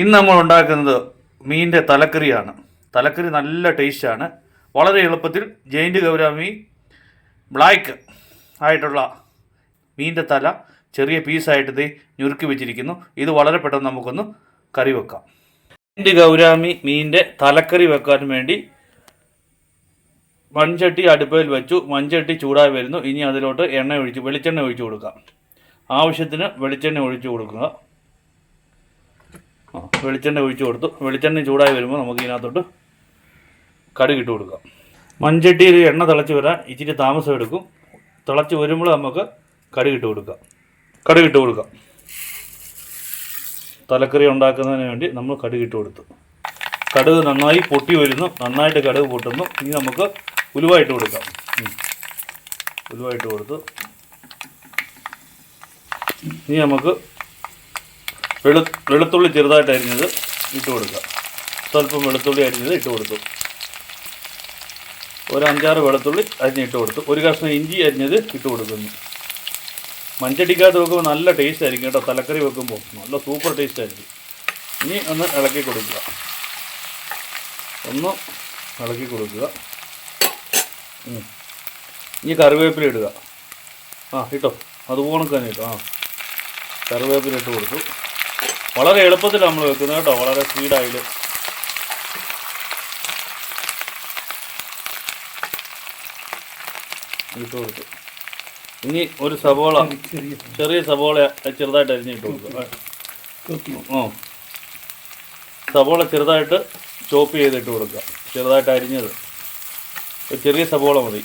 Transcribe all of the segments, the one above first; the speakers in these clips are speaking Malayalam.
ഇന്ന് നമ്മൾ ഉണ്ടാക്കുന്നത് മീനിന്റെ തലക്കറിയാണ്. തലക്കറി നല്ല ടേസ്റ്റാണ് വളരെ എളുപ്പത്തിൽ ജയിന്റ് ഗൗരാമി ബ്ലാക്ക് ആയിട്ടുള്ള മീനിന്റെ തല ചെറിയ പീസായിട്ട് ഇത് ഞുറുക്കി വെച്ചിരിക്കുന്നു. ഇത് വളരെ പെട്ടെന്ന് നമുക്കൊന്ന് കറി വെക്കാം. ജയിന്റ് ഗൗരാമി മീനിന്റെ തലക്കറി വെക്കാൻ വേണ്ടി മൺചട്ടി അടുപ്പയിൽ വെച്ചു. മൺചട്ടി ചൂടായി വരുന്നു. ഇനി അതിലോട്ട് എണ്ണ ഒഴിച്ച് വെളിച്ചെണ്ണ ഒഴിച്ചു കൊടുക്കാം. ആവശ്യത്തിന് വെളിച്ചെണ്ണ ഒഴിച്ചു കൊടുക്കുക. ആ വെളിച്ചെണ്ണ ഒഴിച്ച് കൊടുത്തു. വെളിച്ചെണ്ണ ചൂടായി വരുമ്പോൾ നമുക്ക് ഇതിനകത്തോട്ട് കടുക് ഇട്ട് കൊടുക്കാം. മൺചട്ടിയിൽ എണ്ണ തിളച്ച് വരാൻ ഇച്ചിരി താമസം എടുക്കും. തിളച്ച് വരുമ്പോൾ നമുക്ക് കടുക് ഇട്ട് കൊടുക്കാം. കടുക് ഇട്ട് കൊടുക്കാം. തലക്കറി ഉണ്ടാക്കുന്നതിന് വേണ്ടി നമ്മൾ കടുക് ഇട്ട് കൊടുത്തു. കടുക് നന്നായി പൊട്ടി വരുന്നു. നന്നായിട്ട് കടുക് പൊട്ടുന്നു. ഇനി നമുക്ക് ഉലുവായിട്ട് കൊടുക്കാം. ഉലുവായിട്ട് കൊടുത്തു. ഇനി നമുക്ക് വെളു വെളുത്തുള്ളി ചെറുതായിട്ട് അരിഞ്ഞത് ഇട്ട് കൊടുക്കുക. സ്വല്പം വെളുത്തുള്ളി അരിഞ്ഞത് ഇട്ട് കൊടുത്തു. ഒരു അഞ്ചാറ് വെളുത്തുള്ളി അരിഞ്ഞിട്ട് കൊടുത്തു. ഒരു കഷ്ണം ഇഞ്ചി അരിഞ്ഞത് ഇട്ട് കൊടുക്കുന്നു. മഞ്ചടിക്കാതെ വെക്കുമ്പോൾ നല്ല ടേസ്റ്റ് ആയിരിക്കും കേട്ടോ. തലക്കറി വെക്കുമ്പോൾ നല്ല സൂപ്പർ ടേസ്റ്റ് ആയിരിക്കും. ഇനി ഒന്ന് ഇളക്കി കൊടുക്കുക. ഒന്ന് ഇളക്കി കൊടുക്കുക. ഇനി കറിവേപ്പില ഇടുക. ആ ഇട്ടോ. അതുപോലെ തന്നെ ഇട്ടോ. ആ. കറിവേപ്പില ഇട്ട് കൊടുത്തു. വളരെ എളുപ്പത്തിൽ നമ്മൾ വെക്കുന്നത് കേട്ടോ. വളരെ സ്പീഡായി ഇട്ട് കൊടുത്തു. ഇനി ഒരു സബോള ചെറിയ സബോള ചെറുതായിട്ട് അരിഞ്ഞിട്ട് കൊടുക്കുക ആ. സബോള ചെറുതായിട്ട് ചോപ്പ് ചെയ്തിട്ട് കൊടുക്കുക. ചെറുതായിട്ട് അരിഞ്ഞത്. ചെറിയ സബോള മതി.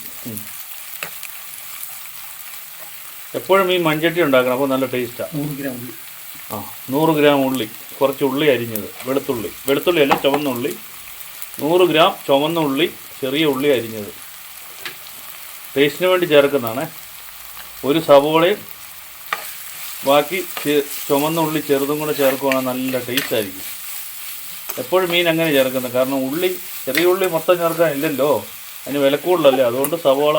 എപ്പോഴും ഈ മൺചട്ടി ഉണ്ടാക്കണം. അപ്പോൾ നല്ല ടേസ്റ്റാണ് ആ നൂറ് ഗ്രാം ഉള്ളി കുറച്ച് ഉള്ളി അരിഞ്ഞത് വെളുത്തുള്ളി. വെളുത്തുള്ളി അല്ല ചുവന്ന ഉള്ളി. നൂറ് ഗ്രാം ചുവന്ന ഉള്ളി ചെറിയ ഉള്ളി അരിഞ്ഞത്. ടേസ്റ്റിന് വേണ്ടി ചേർക്കുന്നതാണ്. ഒരു സവോളയും ബാക്കി ചുമന്ന ഉള്ളി ചെറുതും കൂടെ ചേർക്കുവാണെങ്കിൽ നല്ല ടേസ്റ്റ് ആയിരിക്കും. എപ്പോഴും മീൻ അങ്ങനെ ചേർക്കുന്നത്. കാരണം ഉള്ളി ചെറിയ ഉള്ളി മൊത്തം ചേർക്കാൻ ഇല്ലല്ലോ അതിന് വില കൂടുതലല്ലേ. അതുകൊണ്ട് സവോള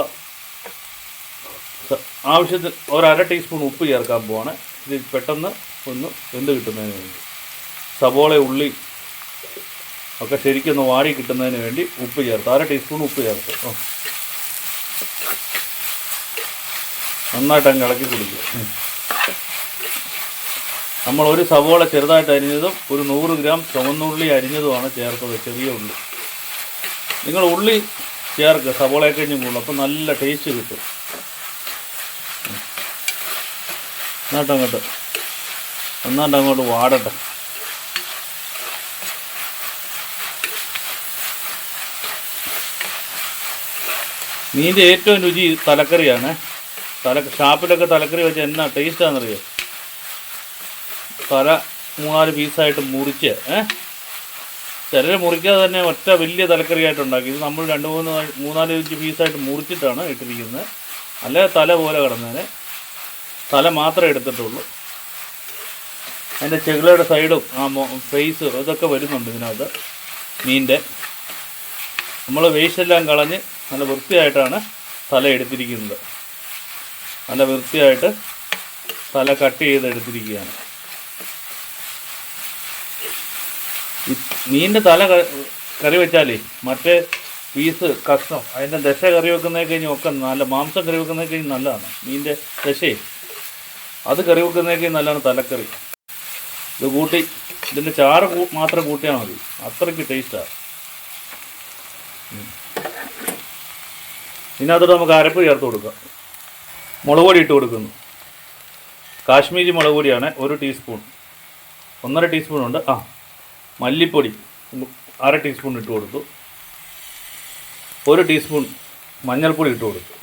ആവശ്യത്തിന് ഒരു അര ടീസ്പൂൺ ഉപ്പ് ചേർക്കാൻ പോവാണ്. ഇത് പെട്ടെന്ന് ഒന്ന് വെന്ത് കിട്ടുന്നതിന് വേണ്ടി? സവോള ഉള്ളി ഒക്കെ ശരിക്കൊന്ന് വാടി കിട്ടുന്നതിന് വേണ്ടി ഉപ്പ് ചേർത്ത്. അര ടീസ്പൂൺ ഉപ്പ് ചേർത്ത്. നന്നായിട്ട് അങ്ങ് ഇളക്കി കുടിക്കുക. നമ്മൾ ഒരു സവോള ചെറുതായിട്ട് അരിഞ്ഞതും ഒരു നൂറ് ഗ്രാം ചുവന്നുള്ളി അരിഞ്ഞതുമാണ് ചേർത്തത് ചെറിയ ഉള്ളി. നിങ്ങൾ ഉള്ളി ചേർക്കുക സവോളയെ കഴിഞ്ഞ് കൂടുതൽ അപ്പം നല്ല ടേസ്റ്റ് കിട്ടും. എന്നിട്ട് അങ്ങോട്ട് ഒന്നാണ്ട് അങ്ങോട്ട് വാടട്ടെ. മീന്റെ ഏറ്റവും രുചി തലക്കറിയാണ്. തല ഷാപ്പിലൊക്കെ തലക്കറി വെച്ച് എന്നാ ടേസ്റ്റാണെന്നറിയോ തല മൂന്നാൽ പീസായിട്ട് മുറിച്ച് ഏ? ചിലർ മുറിക്കാതെ തന്നെ ഒറ്റ വലിയ തലക്കറിയായിട്ട് ഉണ്ടാക്കി ഇത് നമ്മൾ രണ്ട് മൂന്ന് മൂന്നാൽ ഇഞ്ച് പീസായിട്ട് മുറിച്ചിട്ടാണ് ഇട്ടിരിക്കുന്നത്. അല്ലെ തല പോലെ കിടന്നതിന് തല മാത്രമേ എടുത്തിട്ടുള്ളൂ. അതിന്റെ ചെകിളയുടെ സൈഡും ആ ഫേസ് അതൊക്കെ വരുന്നുണ്ട് ഇതിനകത്ത് മീനിന്റെ. നമ്മൾ വേസ്റ്റ് എല്ലാം കളഞ്ഞ് നല്ല വൃത്തിയായിട്ടാണ് തല എടുത്തിരിക്കുന്നത്. നല്ല വൃത്തിയായിട്ട് തല കട്ട് ചെയ്ത് എടുത്തിരിക്കുകയാണ് ഈ മീനിന്റെ തല കറി വെച്ചാലേ മറ്റേ പീസ് കഷ്ണം അതിന്റെ ദശ കറി വെക്കുന്നതിൽ കഴിഞ്ഞ് ഒക്കെ നല്ല മാംസം കറി വെക്കുന്നതിൽ കഴിഞ്ഞ് നല്ലതാണ്. മീനിന്റെ ദശയെ. അത് കറി വെക്കുന്നതിൽ കഴിഞ്ഞ് നല്ലതാണ് തലക്കറി. ഇത് കൂട്ടി ഇതിന്റെ ചാറ് മാത്രം കൂട്ടിയാൽ മതി. അത്രയ്ക്ക് ടേസ്റ്റാണ് ഇതിനകത്തോട്ട് നമുക്ക് അരപ്പ് ചേർത്ത് കൊടുക്കാം. മുളക് പൊടി ഇട്ട് കൊടുക്കുന്നു. കാശ്മീരി മുളക് പൊടിയാണ് ഒരു ടീസ്പൂൺ ഒന്നര ടീസ്പൂൺ ഉണ്ട്. ആ മല്ലിപ്പൊടി അര ടീസ്പൂൺ ഇട്ട് കൊടുത്തു. ഒരു ടീസ്പൂൺ മഞ്ഞൾപ്പൊടി ഇട്ട് കൊടുത്തു.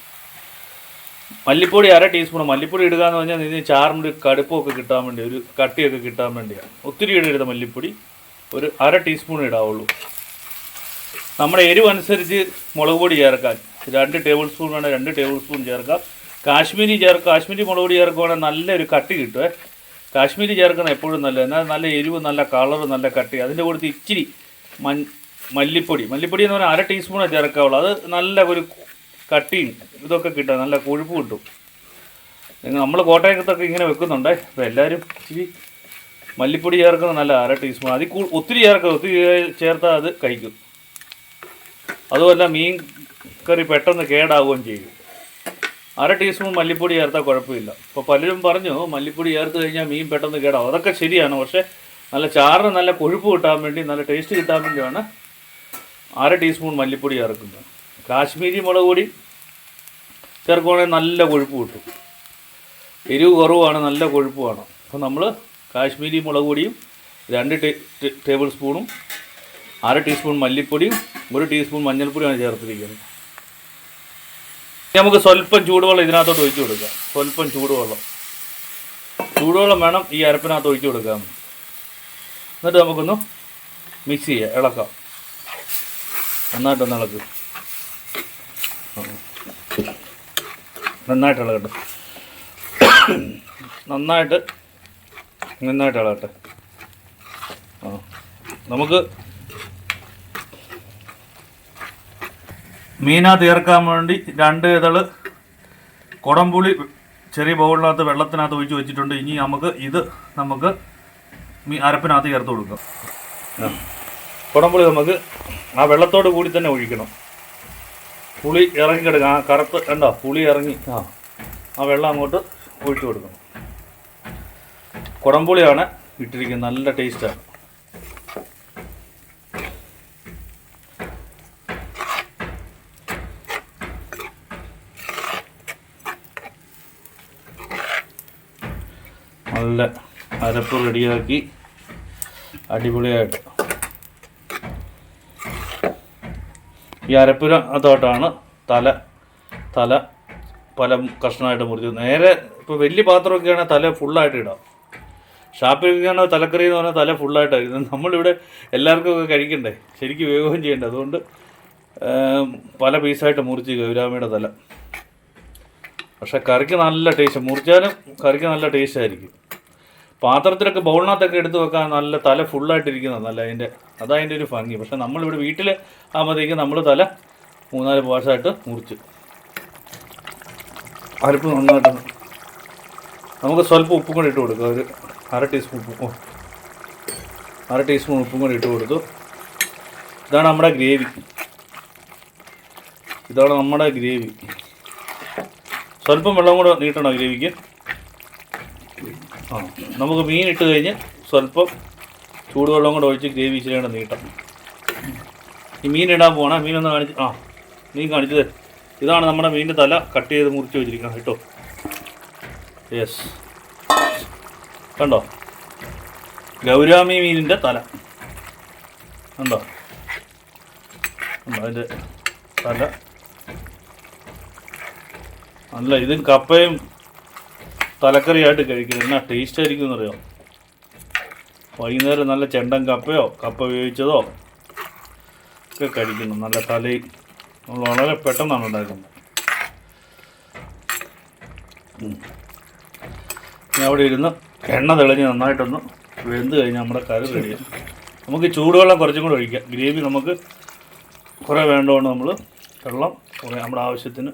മല്ലിപ്പൊടി അര ടീസ്പൂൺ മല്ലിപ്പൊടി ഇടുക എന്ന് പറഞ്ഞാൽ ഇതിന് ചാറിന്റെ കടുപ്പമൊക്കെ കിട്ടാൻ വേണ്ടി ഒരു കട്ടിയൊക്കെ കിട്ടാൻ വേണ്ടിയാണ് ഒത്തിരി ഇടരുത് മല്ലിപ്പൊടി ഒരു അര ടീസ്പൂൺ ഇടാവുള്ളൂ. നമ്മുടെ എരിവ് അനുസരിച്ച് മുളക് പൊടി ചേർക്കാൻ രണ്ട് ടേബിൾ സ്പൂൺ വേണം രണ്ട് ടേബിൾ സ്പൂൺ ചേർക്കാം. കാശ്മീരി ചേർക്കുക കാശ്മീരി മുളക് പൊടി ചേർക്കുവാണെങ്കിൽ നല്ലൊരു കട്ടി കിട്ടുമേ കാശ്മീരി ചേർക്കുന്നത് എപ്പോഴും നല്ല എന്നാൽ നല്ല എരിവ് നല്ല കളറ് നല്ല കട്ടി. അതിന്റെ കൂടുതൽ ഇച്ചിരി മല്ലിപ്പൊടി. മല്ലിപ്പൊടി എന്ന് പറഞ്ഞാൽ അര ടീസ്പൂണേ ചേർക്കാവുള്ളൂ. അത് നല്ല ഒരു കട്ടിയും ഇതൊക്കെ കിട്ടും. നല്ല കൊഴുപ്പ് കിട്ടും. നിങ്ങൾ നമ്മൾ കോട്ടയത്തൊക്കെ ഇങ്ങനെ വെക്കുന്നുണ്ടേ. അപ്പോൾ എല്ലാവരും ഇച്ചിരി മല്ലിപ്പൊടി ചേർക്കുന്ന നല്ല അര ടീസ്പൂൺ. അതിൽ കൂ ഒത്തിരി ചേർക്കുക ഒത്തിരി ചേർത്താൽ അത് കഴിക്കും. അതുമല്ല മീൻ കറി പെട്ടെന്ന് കേടാവുകയും ചെയ്യും. അര ടീസ്പൂൺ മല്ലിപ്പൊടി ചേർത്താൽ കുഴപ്പമില്ല. ഇപ്പോൾ പലരും പറഞ്ഞു മല്ലിപ്പൊടി ചേർത്ത് കഴിഞ്ഞാൽ മീൻ പെട്ടെന്ന് കേടാവും. അതൊക്കെ ശരിയാണ്. പക്ഷേ നല്ല ചാറിന് നല്ല കൊഴുപ്പ് കിട്ടാൻ വേണ്ടി നല്ല ടേസ്റ്റ് കിട്ടാൻ വേണ്ടിയാണ് അര ടീസ്പൂൺ മല്ലിപ്പൊടി ചേർക്കുന്നത്. കാശ്മീരി മുളക് പൊടി ചേർക്കുവാണെങ്കിൽ നല്ല കൊഴുപ്പ് കിട്ടും. എരിവ് കുറവാണ് നല്ല കൊഴുപ്പുമാണ് അപ്പോൾ നമ്മൾ കാശ്മീരി മുളക് പൊടിയും രണ്ട് ടേബിൾ സ്പൂണും അര ടീസ്പൂൺ മല്ലിപ്പൊടിയും ഒരു ടീസ്പൂൺ മഞ്ഞൾപ്പൊടിയാണ് ചേർത്തിരിക്കുന്നത്. നമുക്ക് സ്വല്പം ചൂടുവെള്ളം ഇതിനകത്തോട്ട് ഒഴിച്ചു കൊടുക്കാം. സ്വല്പം ചൂടുവെള്ളം. ചൂടുവെള്ളം വേണം ഈ അരപ്പിനകത്ത് ഒഴിച്ചു കൊടുക്കാം എന്നിട്ട് നമുക്കൊന്ന് മിക്സ് ചെയ്യാം ഇളക്കാം. നന്നായിട്ടൊന്ന് ഇളക്ക്. നന്നായിട്ട് ഇളകട്ടെ നന്നായിട്ട് നന്നായിട്ട് ഇളകട്ടെ ആ നമുക്ക് മീനാ തീർക്കാൻ വേണ്ടി രണ്ട് ഇതൾ കുടംപുളി ചെറിയ ബൗളിനകത്ത് വെള്ളത്തിനകത്ത് ഒഴിച്ച് വെച്ചിട്ടുണ്ട്. ഇനി നമുക്ക് ഇത് നമുക്ക് മീ അരപ്പിനകത്ത് ചേർത്ത് കൊടുക്കാം. കുടംപുളി നമുക്ക് ആ വെള്ളത്തോട് കൂടി തന്നെ ഒഴിക്കണം. പുളി ഇറങ്ങി കിടക്കുക ആ കറുത്ത് കണ്ടോ? പുളി ഇറങ്ങി. ആ ആ വെള്ളം അങ്ങോട്ട് ഒഴിച്ചു കൊടുക്കണം കുടംപുളിയാണ് ഇട്ടിരിക്കുന്നത്. നല്ല ടേസ്റ്റാണ് നല്ല അരപ്പ് റെഡിയാക്കി അടിപൊളിയായിട്ട്. ഈ അരപ്പുര അതോട്ടാണ് തല തല പല കഷ്ണമായിട്ട് മുറിച്ച് നേരെ ഇപ്പോൾ വലിയ പാത്രമൊക്കെയാണെങ്കിൽ തല ഫുള്ളായിട്ട് ഇടാം. ഷാപ്പിലൊക്കെയാണ് തലക്കറി എന്ന് പറഞ്ഞാൽ തല ഫുള്ളായിട്ട് ഇത് നമ്മളിവിടെ എല്ലാവർക്കും ഒക്കെ കഴിക്കണ്ടേ? ശരിക്കും വേഗവും ചെയ്യണ്ടേ? അതുകൊണ്ട് പല പീസായിട്ട് മുറിച്ച് ഗൗരാമയുടെ തല. പക്ഷെ കറിക്ക് നല്ല ടേസ്റ്റ് മുറിച്ചാലും കറിക്ക് നല്ല ടേസ്റ്റ് ആയിരിക്കും. പാത്രത്തിലൊക്കെ ബൗളിനകത്തൊക്കെ എടുത്ത് വെക്കാൻ നല്ല തല ഫുള്ളായിട്ടിരിക്കുന്നതാണ് നല്ല അതിന്റെ അതതിന്റെ ഒരു ഭംഗി. പക്ഷെ നമ്മളിവിടെ വീട്ടിൽ ആകുമ്പോഴത്തേക്ക് നമ്മൾ തല മൂന്നാൽ പ്രാവശ്യമായിട്ട് മുറിച്ച്. അരപ്പ് നന്നായിട്ട് നമുക്ക് സ്വല്പം ഉപ്പും കൂടി ഇട്ട് കൊടുക്കുക ഒരു അര ടീസ്പൂൺ ഉപ്പ്. അര ടീസ്പൂൺ ഉപ്പും കൂടി ഇട്ട് കൊടുത്തു. ഇതാണ് നമ്മുടെ ഗ്രേവി. ഇതാണ് നമ്മുടെ ഗ്രേവി. സ്വല്പം വെള്ളം കൂടെ നീട്ടണം ഗ്രേവിക്ക്. ആ. നമുക്ക് മീൻ ഇട്ട് കഴിഞ്ഞ് സ്വല്പം ചൂടുവെള്ളം കൂടെ ഒഴിച്ച് ഗ്രേവി ഇച്ചിരി നീട്ടം ഈ മീൻ ഇടാൻ പോകണം മീനൊന്ന് കാണിച്ച് ആ മീൻ കാണിച്ചത്. ഇതാണ് നമ്മുടെ മീനിന്റെ തല കട്ട് ചെയ്ത് മുറിച്ച് വെച്ചിരിക്കണം കേട്ടോ. യെസ് കണ്ടോ? ഗൗരാമി മീനിന്റെ തല. കണ്ടോ? അതിന്റെ തല. അല്ല ഇതും കപ്പയും തലക്കറിയായിട്ട് കഴിക്കുന്നത്. എന്നാ ടേസ്റ്റ് ആയിരിക്കും എന്നറിയാം? വൈകുന്നേരം നല്ല ചെണ്ടൻ കപ്പയോ കപ്പ ഉപയോഗിച്ചതോ ഒക്കെ കഴിക്കുന്നു. നല്ല തലയും നമ്മൾ വളരെ പെട്ടെന്നാണ് ഉണ്ടാക്കുന്നത്. ഞാൻ അവിടെ ഇരുന്ന് എണ്ണ തെളിഞ്ഞ് നന്നായിട്ടൊന്ന് വെന്ത് കഴിഞ്ഞാൽ നമ്മുടെ കറി റെഡിയാണ് നമുക്ക് ചൂടുവെള്ളം കുറച്ചും കൂടെ ഒഴിക്കാം. ഗ്രേവി നമുക്ക് കുറേ വേണ്ടതുകൊണ്ട് നമ്മൾ വെള്ളം കുറേ നമ്മുടെ ആവശ്യത്തിന്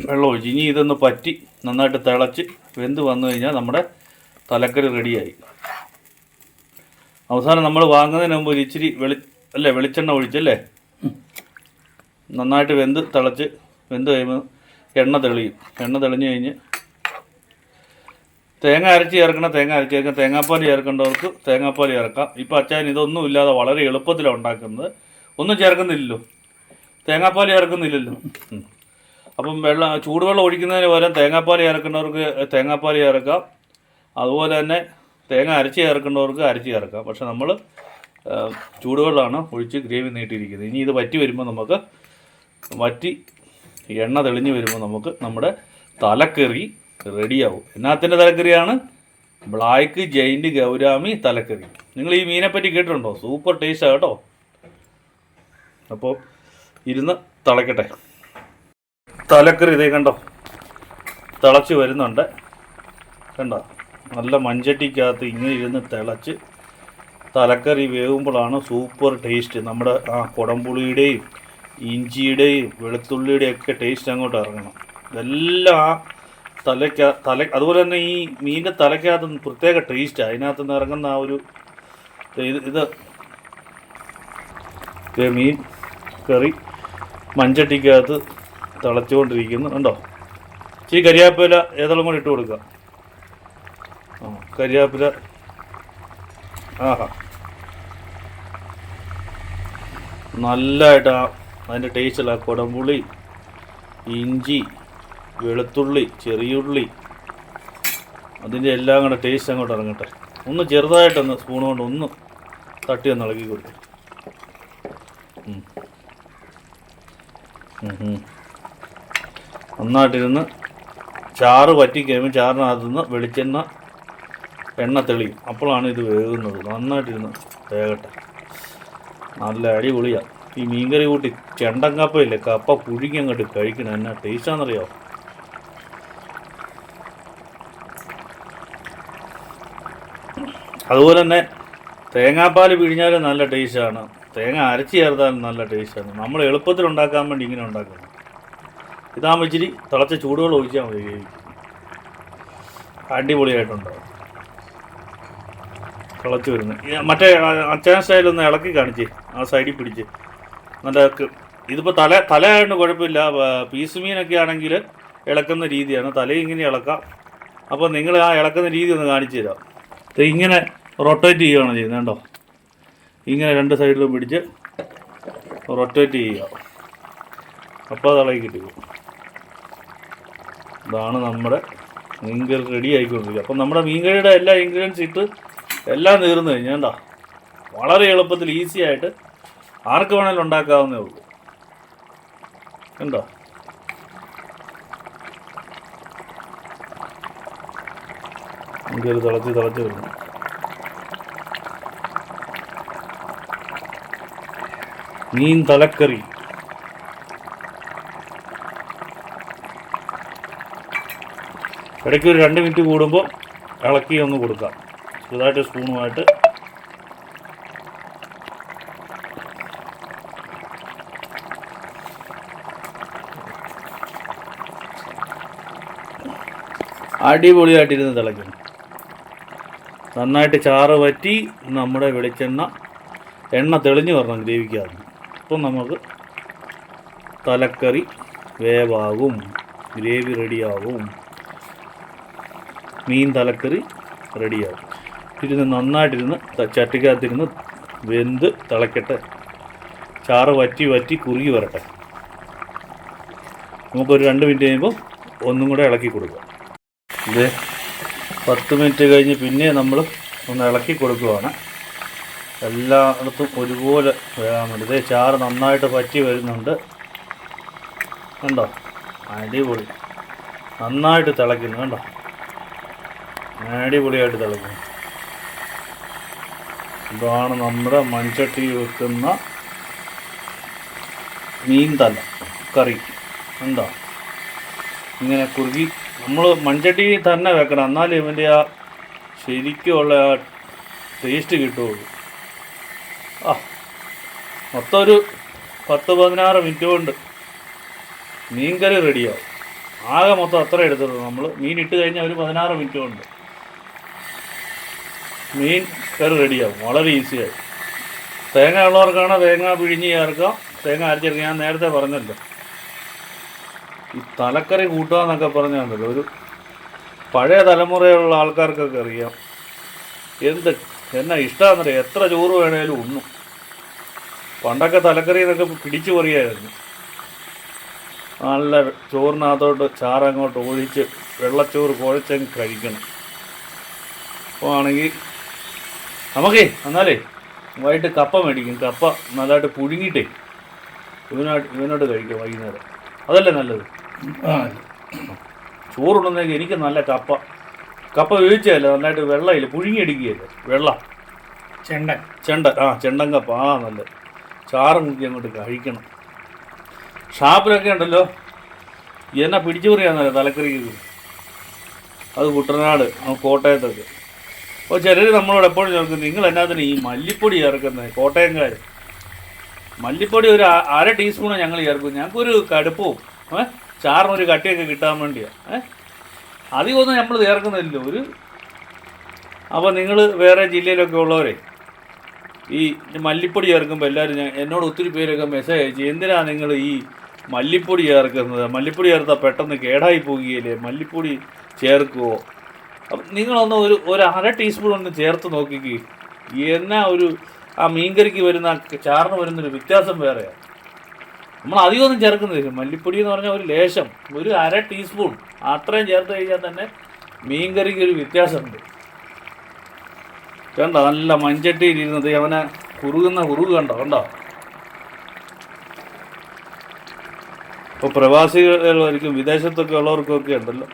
വെള്ളം ഒഴിച്ച്. ഇനി ഇതൊന്ന് പറ്റി നന്നായിട്ട് തിളച്ച് വെന്ത് വന്നു കഴിഞ്ഞാൽ നമ്മുടെ തലക്കറി റെഡിയായി അവസാനം നമ്മൾ വാങ്ങുന്നതിന് മുമ്പ് ഒരു ഇച്ചിരി വെളി അല്ലേ വെളിച്ചെണ്ണ ഒഴിച്ചല്ലേ? നന്നായിട്ട് വെന്ത് തിളച്ച് വെന്ത് കഴിയുമ്പോൾ എണ്ണ തെളിയും. എണ്ണ തെളിഞ്ഞ് കഴിഞ്ഞ് തേങ്ങ അരച്ച് ചേർക്കണം തേങ്ങ അരച്ച് ചേർക്കാം തേങ്ങാപ്പാൽ ചേർക്കേണ്ടവർക്ക് തേങ്ങാപ്പാൽ ചേർക്കാം. ഇപ്പം അച്ചാൻ ഇതൊന്നും ഇല്ലാതെ വളരെ എളുപ്പത്തിലാണ് ഉണ്ടാക്കുന്നത്. ഒന്നും ചേർക്കുന്നില്ലല്ലോ. തേങ്ങാപ്പാൽ ചേർക്കുന്നില്ലല്ലോ. അപ്പം വെള്ളം ചൂടുവെള്ളം ഒഴിക്കുന്നതിന് പകരം തേങ്ങാപ്പാൽ ചേർക്കേണ്ടവർക്ക് തേങ്ങാപ്പാൽ ചേർക്കാം. അതുപോലെ തന്നെ തേങ്ങ അരച്ച് ചേർക്കേണ്ടവർക്ക് അരച്ച് ചേർക്കാം. പക്ഷെ നമ്മൾ ചൂടുവെള്ളമാണ് ഒഴിച്ച് ഗ്രേവി നീട്ടിയിരിക്കുന്നത്. ഇനി ഇത് വറ്റി വരുമ്പോൾ നമുക്ക് വറ്റി എണ്ണ തെളിഞ്ഞ് വരുമ്പോൾ നമുക്ക് നമ്മുടെ തലക്കറി റെഡിയാവും. എന്നാത്തിന്റെ തലക്കറിയാണ്? ബ്ലാക്ക് ജയിന്റ് ഗൗരാമി തലക്കറി. നിങ്ങൾ ഈ മീനെ പറ്റി കേട്ടിട്ടുണ്ടോ? സൂപ്പർ ടേസ്റ്റാണ് കേട്ടോ. അപ്പോൾ ഇരുന്ന് തിളക്കട്ടെ. തലക്കറി ഇതേ കണ്ടോ? തിളച്ച് വരുന്നുണ്ട്. കണ്ടോ? നല്ല മഞ്ചട്ടിക്കകത്ത് ഇങ്ങനെ ഇരുന്ന് തിളച്ച് തലക്കറി വേകുമ്പോഴാണ് സൂപ്പർ ടേസ്റ്റ്. നമ്മുടെ ആ കുടംപുളിയുടെയും ഇഞ്ചിയുടെയും വെളുത്തുള്ളിയുടെയും ഒക്കെ ടേസ്റ്റ് അങ്ങോട്ട് ഇറങ്ങണം. ഇതെല്ലാം ആ തലയ്ക്ക തല അതുപോലെ തന്നെ ഈ മീനിന്റെ തലയ്ക്കകത്ത് പ്രത്യേക ടേസ്റ്റ് അതിനകത്ത് നിന്ന് ഇറങ്ങുന്ന ആ ഒരു ഇത് മീൻ കറി മഞ്ചട്ടിക്കകത്ത് തിളച്ചുകൊണ്ടിരിക്കുന്നു. ഉണ്ടോ ഇച്ചിരി കരിയാപ്പില ഏതെല്ലാം കൂടി ഇട്ട് കൊടുക്കുക ആ കരിയാപ്പില. ആഹാ. നല്ലതായിട്ട് അതിന്റെ ടേസ്റ്റുള്ള കുടംപുളി ഇഞ്ചി വെളുത്തുള്ളി ചെറിയുള്ളി. അതിന്റെ എല്ലാം കൂടെ ടേസ്റ്റ് അങ്ങോട്ട് ഇറങ്ങട്ടെ. ഒന്ന് ചെറുതായിട്ടൊന്ന് സ്പൂൺ കൊണ്ട് ഒന്ന് തട്ടി ഒന്ന് ഇളക്കി കൊടുക്കും. നന്നായിട്ടിരുന്ന് ചാറ് പറ്റി കഴിയുമ്പോൾ ചാറിനകത്തുനിന്ന് വെളിച്ചെണ്ണ എണ്ണ തെളിയും അപ്പോഴാണ് ഇത് വേകുന്നത്. നന്നായിട്ടിരുന്ന് വേകട്ടെ. നല്ല അടിപൊളിയാണ് ഈ മീൻകറി കൂട്ടി ചെണ്ടൻ കപ്പയില്ലേ കപ്പ പുഴുങ്ങി അങ്ങോട്ട് കഴിക്കണം. എന്നാ ടേസ്റ്റാണെന്നറിയോ അതുപോലെ തന്നെ തേങ്ങാപ്പാൽ പിഴിഞ്ഞാലും നല്ല ടേസ്റ്റാണ്. തേങ്ങ അരച്ച് ചേർത്താലും നല്ല ടേസ്റ്റാണ്. നമ്മൾ എളുപ്പത്തിൽ ഉണ്ടാക്കാൻ വേണ്ടി ഇങ്ങനെ ഉണ്ടാക്കുന്നു. ഇതാകുമ്പോൾ ഇച്ചിരി തിളച്ച ചൂടുകൾ ഒഴിച്ചാൽ മതി. അടിപൊളിയായിട്ടുണ്ടാവും. തിളച്ച് വരുന്നത് മറ്റേ അച്ചാൻ സ്റ്റൈലൊന്ന് ഇളക്കി കാണിച്ച് ആ സൈഡിൽ പിടിച്ച്. നല്ല ഇതിപ്പോൾ തല തല ആയതുകൊണ്ട് കുഴപ്പമില്ല. പീസ് മീനൊക്കെ ആണെങ്കിൽ ഇളക്കുന്ന രീതിയാണ്. തല ഇങ്ങനെ ഇളക്കാം. അപ്പോൾ നിങ്ങൾ ആ ഇളക്കുന്ന രീതി ഒന്ന് കാണിച്ചു തരാം. ഇങ്ങനെ റൊട്ടേറ്റ് ചെയ്യുകയാണ് ചെയ്യുന്നത് കേട്ടോ ഇങ്ങനെ രണ്ട് സൈഡിലും പിടിച്ച് റൊട്ടേറ്റ് ചെയ്യുക. അപ്പോൾ തളയിൽ കിട്ടി. ഇതാണ് നമ്മുടെ മീൻകറി റെഡി ആയിക്കൊണ്ടിരിക്കുക. അപ്പം നമ്മുടെ മീൻകറിയുടെ എല്ലാ ഇൻഗ്രീഡിയൻസ് ഇട്ട് എല്ലാം തീർന്നു കഴിഞ്ഞു കണ്ടോ? വളരെ എളുപ്പത്തിൽ ഈസി ആയിട്ട് ആർക്ക് വേണേലും ഉണ്ടാക്കാവുന്നേ ഉള്ളൂ. കണ്ടോ? മീൻകറി തിളച്ച് തിളച്ച് വരുന്നു. മീൻ തലക്കറി. ഇടയ്ക്ക് ഒരു രണ്ട് മിനിറ്റ് കൂടുമ്പോൾ ഇളക്കി ഒന്ന് കൊടുക്കാം. ചെറുതായിട്ട് സ്പൂണുമായിട്ട് അടിപൊളിയായിട്ടിരുന്ന് തിളയ്ക്കണം നന്നായിട്ട് ചാറ് വറ്റി നമ്മുടെ വെളിച്ചെണ്ണ എണ്ണ തെളിഞ്ഞു വരണം ഗ്രേവിക്കാതെ അപ്പം നമുക്ക് തലക്കറി വേവാകും ഗ്രേവി റെഡിയാകും മീൻ തലക്കറി റെഡിയാകും. ഇരുന്ന് നന്നായിട്ടിരുന്ന് ചട്ടിക്കകത്തിരുന്ന് വെന്ത് തിളക്കട്ടെ. ചാറ് വറ്റി വറ്റി കുറുകി വരട്ടെ. നമുക്കൊരു രണ്ട് മിനിറ്റ് കഴിയുമ്പോൾ ഒന്നും കൂടെ ഇളക്കി കൊടുക്കുക ഇത് പത്ത് മിനിറ്റ് കഴിഞ്ഞ് പിന്നെ നമ്മൾ ഒന്ന് ഇളക്കി കൊടുക്കുകയാണ് എല്ലായിടത്തും ഒരുപോലെ വേകാൻ വേണ്ടി ചാറ് നന്നായിട്ട് പറ്റി വരുന്നുണ്ട്. കണ്ടോ? അടിപൊളി. നന്നായിട്ട് തിളയ്ക്കുന്നു കണ്ടോ? അടിപൊളിയായിട്ട് തിളയ്ക്കുന്നു ഇതാണ് നമ്മുടെ മൺചട്ടി വെക്കുന്ന മീൻ തല കറി. എന്താ ഇങ്ങനെ കുറുകി. നമ്മൾ മൺചട്ടി തന്നെ വെക്കണം. എന്നാലേ ഇവന്റെ ആ ശരിക്കുമുള്ള ആ ടേസ്റ്റ് കിട്ടുള്ളൂ. ആ മൊത്തം ഒരു പത്ത് പതിനാറ് മിനിറ്റ് കൊണ്ട് മീൻ കറി റെഡിയാവും ആകെ മൊത്തം അത്ര എടുത്തുള്ളൂ നമ്മൾ മീൻ ഇട്ട് കഴിഞ്ഞാൽ ഒരു പതിനാറ് മിനിറ്റ് കൊണ്ട്. മീൻ കറി റെഡിയാവും. വളരെ ഈസിയായി. തേങ്ങ ഉള്ളവർക്കാണ് തേങ്ങ പിഴിഞ്ഞ് ചേർക്കാം? തേങ്ങ അരച്ചേർക്കാം ഞാൻ നേരത്തെ പറഞ്ഞല്ലോ. ഈ തലക്കറി കൂട്ടുക എന്നൊക്കെ പറഞ്ഞാണല്ലോ ഒരു പഴയ തലമുറയുള്ള ആൾക്കാർക്കൊക്കെ അറിയാം. എന്ത് എന്നാ ഇഷ്ടമാണെന്നറിയാം എത്ര ചോറ് വേണേലും ഉണ്ണും. പണ്ടൊക്കെ തലക്കറി എന്നൊക്കെ പിടിച്ചു പറയായിരുന്നു. നല്ല ചോറിനകത്തോട്ട് ചാറങ്ങോട്ട് ഒഴിച്ച് വെള്ളച്ചോറ് കുഴച്ചങ്ങ് കഴിക്കണം. അപ്പോൾ ആണെങ്കിൽ നമുക്കേ എന്നാലേ വൈകിട്ട് കപ്പ മേടിക്കും. കപ്പ നല്ലതായിട്ട് പുഴുങ്ങിയിട്ടേ ഇവനോട്ട് ഇവനോട് കഴിക്കാം വൈകുന്നേരം. അതല്ലേ നല്ലത്? ചോറുണ്ടെന്നെങ്കിൽ എനിക്ക് നല്ല കപ്പ. കപ്പ വേവിച്ചതല്ല? നന്നായിട്ട് വെള്ളമില്ല പുഴുങ്ങിയടിക്കുകയല്ലേ? വെള്ളം. ചെണ്ട ചെണ്ട ആ ചെണ്ടൻ കപ്പ. ആ നല്ല. ചാറ് മുക്കി അങ്ങോട്ട് കഴിക്കണം. ഷാപ്പിലൊക്കെ ഉണ്ടല്ലോ. എന്നെ പിടിച്ചു പറയാന്നല്ലേ തലക്കറിക്ക്. അത് കുട്ടനാട് ആ കോട്ടയത്തൊക്കെ. അപ്പോൾ ചിലർ നമ്മളോട് എപ്പോഴും ചോദിക്കും നിങ്ങൾ എന്നാത്തിന് ഈ മല്ലിപ്പൊടി ചേർക്കുന്നത് കോട്ടയംകാർ മല്ലിപ്പൊടി ഒരു അര ടീസ്പൂണ് ഞങ്ങൾ ചേർക്കും. ഞങ്ങൾക്കൊരു കടുപ്പവും ഏ? ഒരു കട്ടിയൊക്കെ കിട്ടാൻ വേണ്ടിയാണ് ഏ? അധികമൊന്നും നമ്മൾ ചേർക്കുന്നില്ല ഒരു അപ്പോൾ നിങ്ങൾ വേറെ ജില്ലയിലൊക്കെ ഉള്ളവരെ ഈ മല്ലിപ്പൊടി ചേർക്കുമ്പോൾ എല്ലാവരും ഞാൻ എന്നോട് ഒത്തിരി പേരൊക്കെ മെസ്സേജ് അയച്ചു എന്തിനാണ് നിങ്ങൾ ഈ മല്ലിപ്പൊടി ചേർക്കുന്നത്? മല്ലിപ്പൊടി ചേർത്താൽ പെട്ടെന്ന് കേടായി പോകുകയില്ലേ മല്ലിപ്പൊടി ചേർക്കുമോ അപ്പം നിങ്ങളൊന്ന് ഒരു ഒരു അര ടീസ്പൂൺ ഒന്ന് ചേർത്ത് നോക്കിക്ക്. എന്നാ ഒരു ആ മീൻകറിക്ക് വരുന്ന ചാറിന് വരുന്നൊരു വ്യത്യാസം വേറെയാണ് നമ്മൾ അധികമൊന്നും ചേർക്കുന്നില്ല മല്ലിപ്പൊടി എന്ന് പറഞ്ഞാൽ ഒരു ലേശം ഒരു അര ടീസ്പൂൺ അത്രയും ചേർത്ത് കഴിഞ്ഞാൽ തന്നെ മീൻകറിക്ക് ഒരു വ്യത്യാസമുണ്ട്. കണ്ടോ? നല്ല മഞ്ചട്ടിയിൽ ഇരുന്നത് അവനെ കുറുകുന്ന കുറുക് കണ്ടോ? കണ്ടോ? ഇപ്പോൾ പ്രവാസികളായിരിക്കും വിദേശത്തൊക്കെ ഉള്ളവർക്കൊക്കെ ഉണ്ടല്ലോ.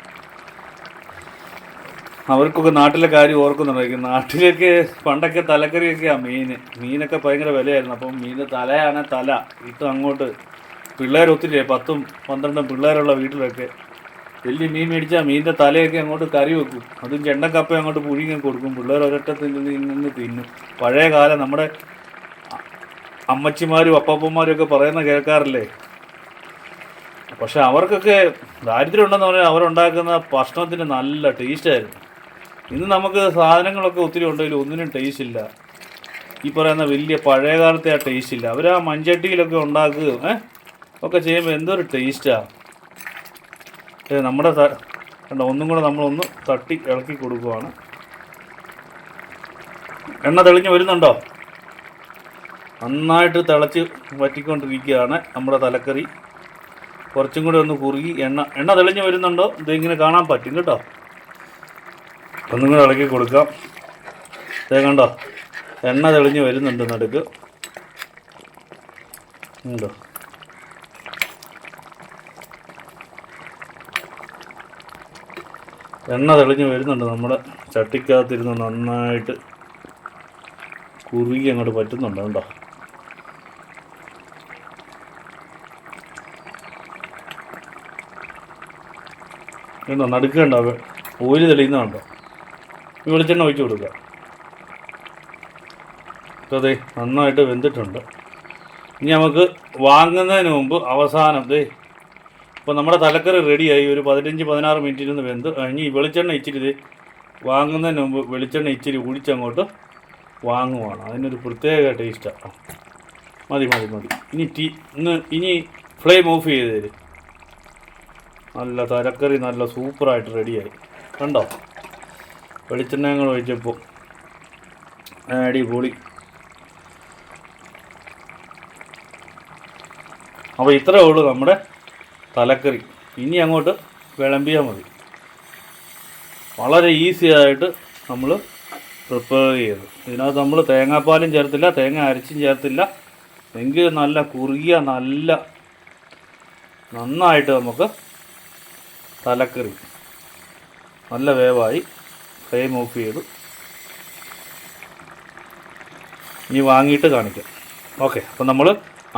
അവർക്കൊക്കെ നാട്ടിലെ കാര്യം ഓർക്കുന്നുണ്ടായിരിക്കും നാട്ടിലൊക്കെ പണ്ടൊക്കെ തലക്കറിയൊക്കെയാണ് മീൻ. മീനൊക്കെ ഭയങ്കര വിലയായിരുന്നു. അപ്പം മീൻ തലയാണ് തല. ഇട്ടും അങ്ങോട്ട് പിള്ളേർ ഒത്തിരി പത്തും പന്ത്രണ്ടും പിള്ളേരുള്ള വീട്ടിലൊക്കെ. വലിയ മീൻ മേടിച്ചാൽ മീനിന്റെ തലയൊക്കെ അങ്ങോട്ട് കറി വെക്കും. അതും ചെണ്ടക്കപ്പ അങ്ങോട്ട് പുഴുങ്ങി കൊടുക്കും. പിള്ളേർ ഒരൊറ്റത്തിൽ നിന്ന് തിന്നും. പഴയ കാലം നമ്മുടെ അമ്മച്ചിമാരും അപ്പാപ്പന്മാരും ഒക്കെ പറയുന്ന കേൾക്കാറില്ലേ? പക്ഷെ അവർക്കൊക്കെ ദാരിദ്ര്യം ഉണ്ടെന്ന് പറഞ്ഞാൽ അവരുണ്ടാക്കുന്ന ഭക്ഷണത്തിന് നല്ല ടേസ്റ്റായിരുന്നു ഇന്ന് നമുക്ക് സാധനങ്ങളൊക്കെ ഒത്തിരി ഉണ്ടെങ്കിലും ഒന്നിനും ടേസ്റ്റ് ഇല്ല. ഈ പറയുന്ന വലിയ പഴയകാലത്തെ ആ ടേസ്റ്റ് ഇല്ല. അവർ ആ മൺചട്ടിയിലൊക്കെ ഉണ്ടാക്കുകയും ഒക്കെ ചെയ്യുമ്പോൾ എന്തൊരു ടേസ്റ്റാണ് ഏ നമ്മുടെ കണ്ടോ ഒന്നും കൂടെ നമ്മളൊന്ന് തട്ടി ഇളക്കി കൊടുക്കുവാണ്. എണ്ണ തെളിഞ്ഞ് വരുന്നുണ്ടോ? നന്നായിട്ട് തിളച്ച് വറ്റിക്കൊണ്ടിരിക്കുകയാണ് നമ്മുടെ തലക്കറി. കുറച്ചും കൂടി ഒന്ന് കുറുകി എണ്ണ എണ്ണ തെളിഞ്ഞ് വരുന്നുണ്ടോ? ഇതിങ്ങനെ കാണാൻ പറ്റും കേട്ടോ. ഒന്നും കൂടെ ഇളക്കി കൊടുക്കാം. ഇതേ കണ്ടോ എണ്ണ തെളിഞ്ഞ് വരുന്നുണ്ട് നടുക്ക്. ഉണ്ടോ എണ്ണ തെളിഞ്ഞ് വരുന്നുണ്ട് നമ്മുടെ ചട്ടിക്കകത്തിരുന്ന് നന്നായിട്ട് കുറുകി അങ്ങോട്ട് പറ്റുന്നുണ്ട് കണ്ടോ? കണ്ടോ നടുക്ക് കണ്ടോ ഓയിൽ തെളിയുന്നുണ്ടോ വെളിച്ചെണ്ണ ഒഴിച്ച് കൊടുക്കുക. അപ്പോൾ അതെ നന്നായിട്ട് വെന്തിട്ടുണ്ട്. ഇനി നമുക്ക് വാങ്ങുന്നതിന് മുമ്പ് അവസാനം ദേ ഇപ്പോൾ നമ്മുടെ തലക്കറി റെഡിയായി. ഒരു പതിനഞ്ച് പതിനാറ് മിനിറ്റിൽ നിന്ന് വെന്ത് ഇനി വെളിച്ചെണ്ണ ഇച്ചിരി ഇത് വാങ്ങുന്നതിന് മുമ്പ് വെളിച്ചെണ്ണ ഇച്ചിരി കുടിച്ചങ്ങോട്ട് വാങ്ങുവാണ്. അതിനൊരു പ്രത്യേക ടേസ്റ്റാണ് മതി മതി മതി. ഇനി ടീ ഇന്ന് ഇനി ഫ്ലെയിം ഓഫ് ചെയ്ത് തരും നല്ല തലക്കറി നല്ല സൂപ്പറായിട്ട് റെഡിയായി. കണ്ടോ? വെളിച്ചെണ്ണ ഒഴിച്ചപ്പോൾ അടിപൊളി. അപ്പോൾ ഇത്രേ ഉള്ളൂ നമ്മുടെ തലക്കറി. ഇനി അങ്ങോട്ട് വിളമ്പിയാൽ മതി. വളരെ ഈസി ആയിട്ട് നമ്മൾ പ്രിപ്പയർ ചെയ്തു. ഇതിനകത്ത് നമ്മൾ തേങ്ങാപ്പാലും ചേർത്തില്ല തേങ്ങ അരച്ചും ചേർത്തില്ല. എങ്കിൽ നല്ല കുറുകിയ നല്ല നന്നായിട്ട് നമുക്ക് തലക്കറി നല്ല വേവായി ഫ്ലെയിം ഓഫ് ചെയ്തു ഇനി വാങ്ങിയിട്ട് കാണിക്കാം. ഓക്കെ അപ്പം നമ്മൾ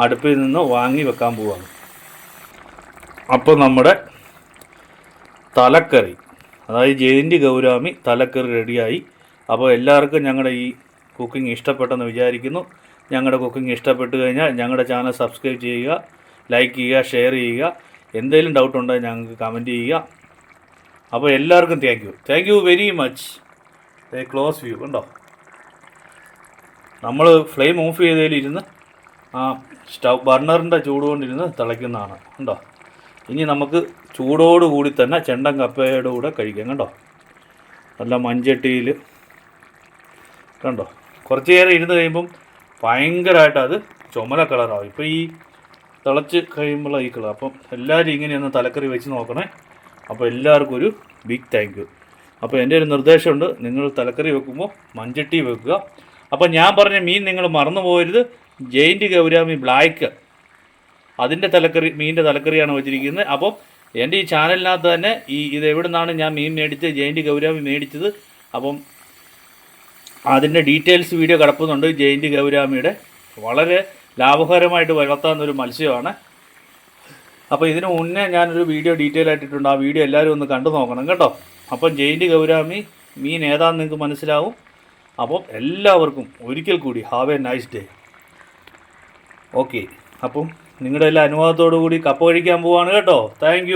അടുപ്പിൽ നിന്ന് വാങ്ങി വെക്കാൻ പോവാണ്. അപ്പോൾ നമ്മുടെ തലക്കറി അതായത് ജയന്തി ഗൗരാമി തലക്കറി റെഡിയായി. അപ്പോൾ എല്ലാവർക്കും ഞങ്ങളുടെ ഈ കുക്കിംഗ് ഇഷ്ടപ്പെട്ടെന്ന് വിചാരിക്കുന്നു. ഞങ്ങളുടെ കുക്കിംഗ് ഇഷ്ടപ്പെട്ടു കഴിഞ്ഞാൽ ഞങ്ങളുടെ ചാനൽ സബ്സ്ക്രൈബ് ചെയ്യുക ലൈക്ക് ചെയ്യുക ഷെയർ ചെയ്യുക. എന്തെങ്കിലും ഡൗട്ട് ഉണ്ടെങ്കിൽ ഞങ്ങൾക്ക് കമന്റ് ചെയ്യുക. അപ്പോൾ എല്ലാവർക്കും thank you thank you very much close view കണ്ടോ? നമ്മൾ ഫ്ലെയിം ഓഫ് ചെയ്തതിലിരുന്ന് ആ സ്റ്റൗ ബർണറിന്റെ ചൂടുകൊണ്ടിരുന്ന് തിളയ്ക്കുന്നതാണ്. കണ്ടോ? ഇനി നമുക്ക് ചൂടോടുകൂടി തന്നെ ചെണ്ടൻ കപ്പയുടെ കൂടെ കഴിക്കാം. കണ്ടോ? നല്ല മൺചട്ടിയിൽ കണ്ടോ? കുറച്ച് നേരം ഇരുന്ന് കഴിയുമ്പം ഭയങ്കരമായിട്ട് അത് ചുമല കളറാവും ഇപ്പോൾ ഈ തിളച്ച് കഴിയുമ്പോൾ ഈ കളർ അപ്പം എല്ലാവരും ഇങ്ങനെയൊന്ന് തലക്കറി വെച്ച് നോക്കണേ. അപ്പോൾ എല്ലാവർക്കും ഒരു ബിഗ് താങ്ക് യു അപ്പോൾ എന്റെ ഒരു നിർദ്ദേശമുണ്ട്. നിങ്ങൾ തലക്കറി വെക്കുമ്പോൾ മൺചട്ടി വെക്കുക. അപ്പോൾ ഞാൻ പറഞ്ഞ മീൻ നിങ്ങൾ മറന്നു പോകരുത്. ജയിന്റ് ഗൗരാമി ബ്ലാക്ക് അതിന്റെ തലക്കറി മീനിന്റെ തലക്കറിയാണ് വെച്ചിരിക്കുന്നത്. അപ്പം എന്റെ ഈ ചാനലിനകത്ത് തന്നെ ഈ ഇത് എവിടെ നിന്നാണ് ഞാൻ മീൻ മേടിച്ചത് ജയിന്റ് ഗൗരാമി മേടിച്ചത്? അപ്പം അതിന്റെ ഡീറ്റെയിൽസ് വീഡിയോ കിടപ്പുന്നുണ്ട് ജയിന്റ് ഗൗരാമിയുടെ വളരെ ലാഭകരമായിട്ട് വളർത്താവുന്ന ഒരു മത്സ്യമാണ്. അപ്പോൾ ഇതിന് മുന്നേ ഞാനൊരു വീഡിയോ ഡീറ്റെയിൽ ആയിട്ടിട്ടുണ്ട്. ആ വീഡിയോ എല്ലാവരും ഒന്ന് കണ്ടു നോക്കണം കേട്ടോ. അപ്പം ജയിന്റ് ഗൗരാമി മീൻ ഏതാണെന്ന് നിങ്ങൾക്ക് മനസ്സിലാവും. അപ്പം എല്ലാവർക്കും ഒരിക്കൽ കൂടി have a nice day okay അപ്പം നിങ്ങളുടെ എല്ലാ അനുവാദത്തോടു കൂടി കപ്പ കഴിക്കാൻ പോവാണ് കേട്ടോ. താങ്ക്